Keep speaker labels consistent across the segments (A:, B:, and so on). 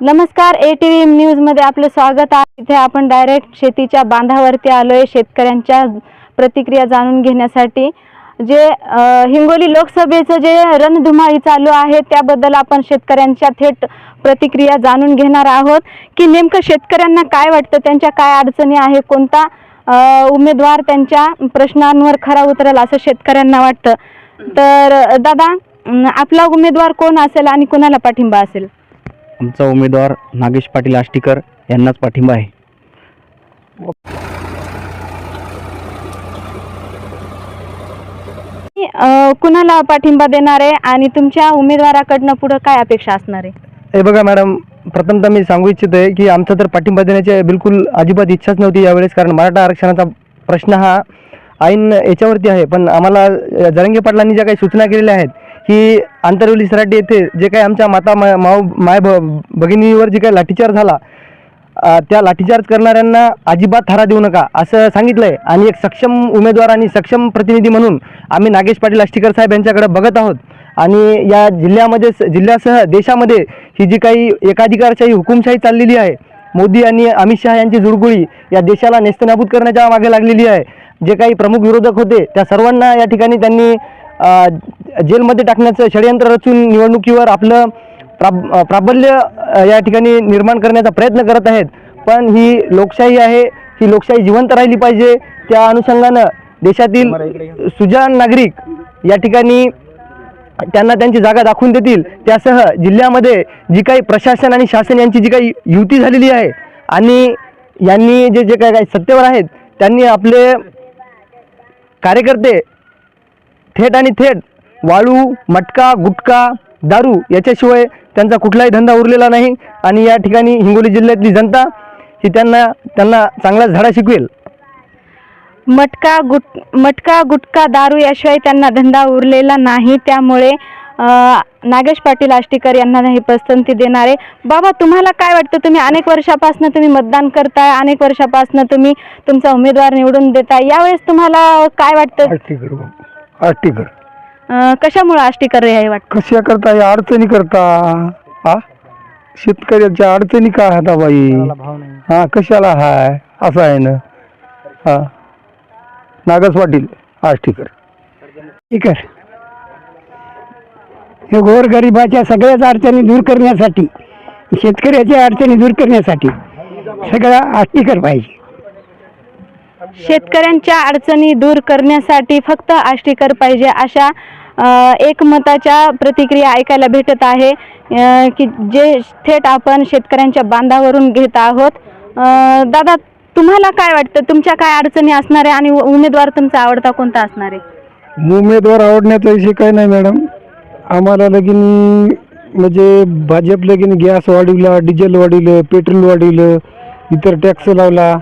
A: नमस्कार A T V न्यूजमध्ये आपलं स्वागत आहे. इथे आपण डायरेक्ट शेतीच्या बांधावरती आलोय शेतकऱ्यांच्या प्रतिक्रिया जाणून घेण्यासाठी. जे हिंगोली लोकसभेचं जे रणधुमाळी चालू आहे त्याबद्दल आपण शेतकऱ्यांच्या थेट प्रतिक्रिया जाणून घेणार आहोत. की नेमकं शेतकऱ्यांना काय वाटतं त्यांच्या काय अडचणी आहे कोणता उमेदवार त्यांच्या प्रश्नांवर खरा उतरेल असं शेतकऱ्यांना वाटतं. तर दादा आपला उमेदवार कोण असेल आणि कोणाला पाठिंबा असेल?
B: आमचा उमेदवार नागेश पाटील आष्टीकर यांनाच पाठिंबा आहे.
A: कुणाला पाठिंबा देणार आहे आणि तुमच्या उमेदवाराकडनं पुढं काय अपेक्षा असणार आहे?
B: हे बघा मॅडम प्रथमतः मी सांगू इच्छितो आहे की आमचा तर पाठिंबा देण्याची बिलकुल अजिबात इच्छाच नव्हती यावेळेस कारण मराठा आरक्षणाचा प्रश्न हा ऐन याच्यावरती आहे. पण आम्हाला जरंगे पाटलांनी ज्या काही सूचना केलेल्या आहेत की आंतरवली सराटी येथे जे काही आमच्या माता मा- माऊ माय भ भगिनीवर जे काही लाठीचार्ज झाला त्या लाठीचार्ज करणाऱ्यांना अजिबात थारा देऊ नका असं सांगितलं आहे आणि एक सक्षम उमेदवार आणि सक्षम प्रतिनिधी म्हणून आम्ही नागेश पाटील आष्टीकर साहेब यांच्याकडे बघत आहोत. आणि या जिल्ह्यामध्ये जिल्ह्यासह देशामध्ये ही जी काही एकाधिकारशाही हुकुमशाही चाललेली आहे मोदी आणि अमित शहा यांची जुळगुळी या देशाला नेस्तनाबूत करण्याच्या मागे लागलेली आहे. जे काही प्रमुख विरोधक होते त्या सर्वांना या ठिकाणी त्यांनी जेलमध्ये टाकण्याचं षडयंत्र रचून निवडणुकीवर आपलं प्राब प्राबल्य या ठिकाणी निर्माण करण्याचा प्रयत्न करत आहेत. पण ही लोकशाही आहे ही लोकशाही जिवंत राहिली पाहिजे. त्या अनुषंगानं देशातील सुजाण नागरिक या ठिकाणी त्यांना त्यांची जागा दाखवून देतील. त्यासह जिल्ह्यामध्ये जी काही प्रशासन आणि शासन यांची जी काही युती झालेली आहे आणि यांनी जे जे काय काही सत्तेवर आहेत त्यांनी आपले कार्यकर्ते थेट आणि थेट वाळू मटका गुटखा दारू याच्याशिवाय त्यांचा कुठलाही धंदा उरलेला नाही आणि या ठिकाणी हिंगोली जिल्ह्यातली जनता ही त्यांना त्यांना चांगलाच धडा शिकवेल.
A: मटका गुट मटका गुटखा दारू याशिवाय त्यांना धंदा उरलेला नाही. त्यामुळे नागेश पाटील आष्टीकर यांना नाही पसंती देणार. आहे बाबा तुम्हाला काय वाटतं? तुम्ही अनेक वर्षापासून तुम्ही मतदान करताय अनेक वर्षापासून तुम्ही तुमचा उमेदवार निवडून देताय. यावेळेस तुम्हाला काय वाटतं?
C: आष्टीकर.
A: अ, कशामुळे आष्टीकर हे वाटतं?
C: कशा करता? या अडचणी करता. हा शेतकऱ्याच्या अडचणी काय आता बाई? हा कशाला हाय? असं आहे ना. हा. नागस पाटील आष्टीकर. ठीक आहे. हे गोरगरिबाच्या सगळ्याच अडचणी दूर करण्यासाठी शेतकऱ्याच्या अडचणी दूर करण्यासाठी सगळ्या आष्टीकर पाहिजे.
A: शेतकऱ्यांच्या अडचणी दूर करण्यासाठी फक्त आष्टीकर पाहिजे अशा एकमताच्या प्रतिक्रिया ऐकायला भेटत आहे की जे थेट आपण शेतकऱ्यांच्या बांधावरून घेत आहोत. दादा तुम्हाला काय वाटतं? तुमच्या काय अडचणी असणार आहे आणि उमेदवार तुमचा आवडता कोणता असणार आहे?
C: उमेदवार आवडण्याचा विषय काय नाही मॅडम. आम्हाला लगीन म्हणजे भाजप लगीन गॅस वाढवला डिझेल वाढवलं पेट्रोल वाढवलं इतर टॅक्स लावला.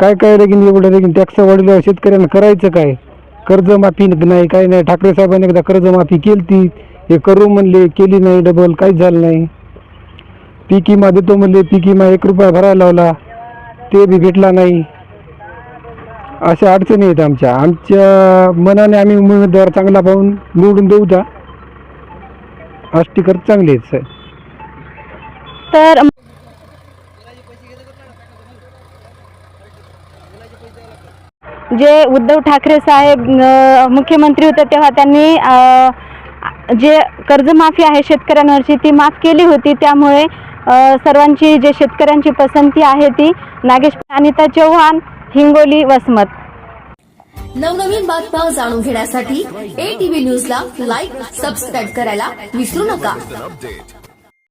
C: काय काय रेगीन एवढं रेगीन टॅक्स वाढल्यावर शेतकऱ्यांना करायचं काय? कर्जमाफी नाही काय नाही. ठाकरे साहेबांनी एकदा कर्जमाफी केली ती हे करू म्हणले केली नाही डबल काहीच झालं नाही. पीक विमा देतो म्हणले पीक विमा एक रुपया भरायला लावला. ते बी भेटला नाही. अशा अडचणी आहेत आमच्या. आमच्या मनाने आम्ही उमेदवार चांगला पाहून निवडून देऊ द्या. आष्टीकर चांगले आहेत साहेब.
A: तर जे उद्धव ठाकरे साहेब मुख्यमंत्री होते तेव्हा त्यांनी जे कर्जमाफी आहे शेतकऱ्यांवरची ती माफ केली होती. त्यामुळे सर्वांची जे शेतकऱ्यांची पसंती आहे ती नागेश अनिता चव्हाण हिंगोली वसमत.
D: नवनवीन बातम्या जाणून घेण्यासाठी ए टीव्ही न्यूजला लाईक सबस्क्राईब करायला विसरू नका.